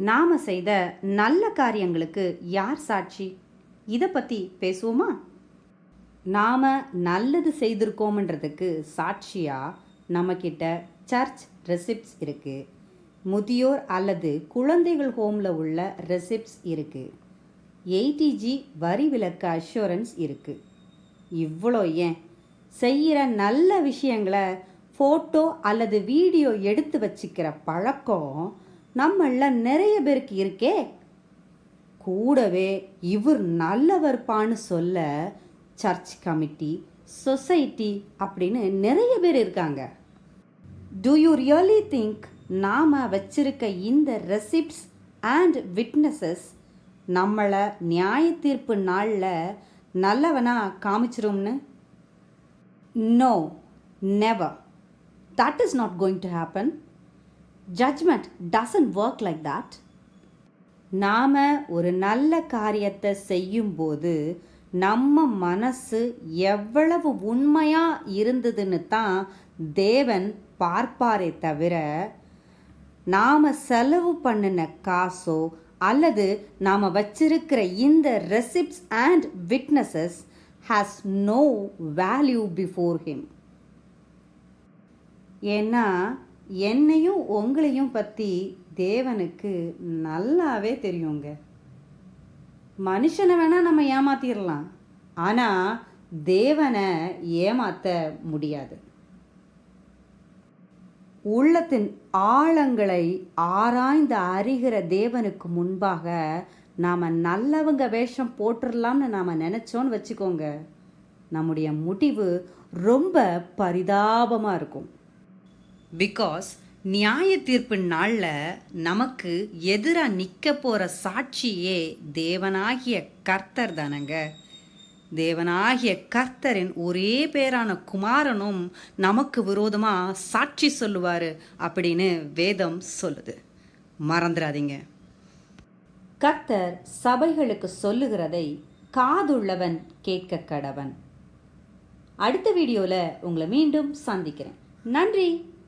நாம செய்த நல்ல காரியங்களுக்கு யார் சாட்சி? இதை பற்றி பேசுவோமா? நாம நல்லது செய்திருக்கோம்ன்றதுக்கு சாட்சியா நம்மக்கிட்ட சர்ச் ரெசிப்ட்ஸ் இருக்கு. முதியோர் அல்லது குழந்தைகள் ஹோமில் உள்ள ரெசிப்ட்ஸ் இருக்கு. எயிட்டிஜி வரி விலக்கு அஷூரன்ஸ் இருக்கு. இவ்வளோ ஏன்? செய்கிற நல்ல விஷயங்களை ஃபோட்டோ அல்லது வீடியோ எடுத்து வச்சுக்கிற பழக்கம் நம்மள நிறைய பேருக்கு இருக்கே. கூடவே இவர் நல்லவர்பான்னு சொல்ல சர்ச் கமிட்டி சொசைட்டி அப்படின்னு நிறைய பேர் இருக்காங்க. டு யூ ரியலி திங்க் நாம் வச்சிருக்க இந்த ரெசிப்ட்ஸ் அண்ட் விட்னஸஸ் நம்மளை நியாய தீர்ப்பு நாளில் நல்லவனா காமிச்சிரும்னு? No never that is not going to happen judgement doesn't work like that நாம் ஒரு நல்ல காரியத்தை செய்யும்போது நம்ம மனசு எவ்வளவு உண்மையாக இருந்ததுன்னு தான் தேவன் பார்ப்பாரே தவிர நாம் செலவு பண்ணின காசோ அல்லது நாம் வச்சிருக்கிற இந்த receipts and witnesses has no value before him ஏன்னா என்னையும் உங்களையும் பற்றி தேவனுக்கு நல்லாவே தெரியுங்க. மனுஷனை வேணால் நம்ம ஏமாத்திடலாம் ஆனால் தேவனை ஏமாற்ற முடியாது. உள்ளத்தின் ஆழங்களை ஆராய்ந்து அறிகிற தேவனுக்கு முன்பாக நாம் நல்லவங்க வேஷம் போட்டுடலாம்னு நாம் நினச்சோன்னு வச்சுக்கோங்க. நம்முடைய முடிவு ரொம்ப பரிதாபமாக இருக்கும். பிகாஸ் நியாய தீர்ப்பு நாளில் நமக்கு எதிராக நிற்க போகிற சாட்சியே தேவனாகிய கர்த்தர் தானங்க. தேவனாகிய கர்த்தரின் ஒரே பேரான குமாரனும் நமக்கு விரோதமாக சாட்சி சொல்லுவார் அப்படின்னு வேதம் சொல்லுது. மறந்துடாதீங்க கர்த்தர் சபைகளுக்கு சொல்லுகிறதை காதுள்ளவன் கேட்க கடவன். அடுத்த வீடியோவில் உங்களை மீண்டும் சந்திக்கிறேன். நன்றி.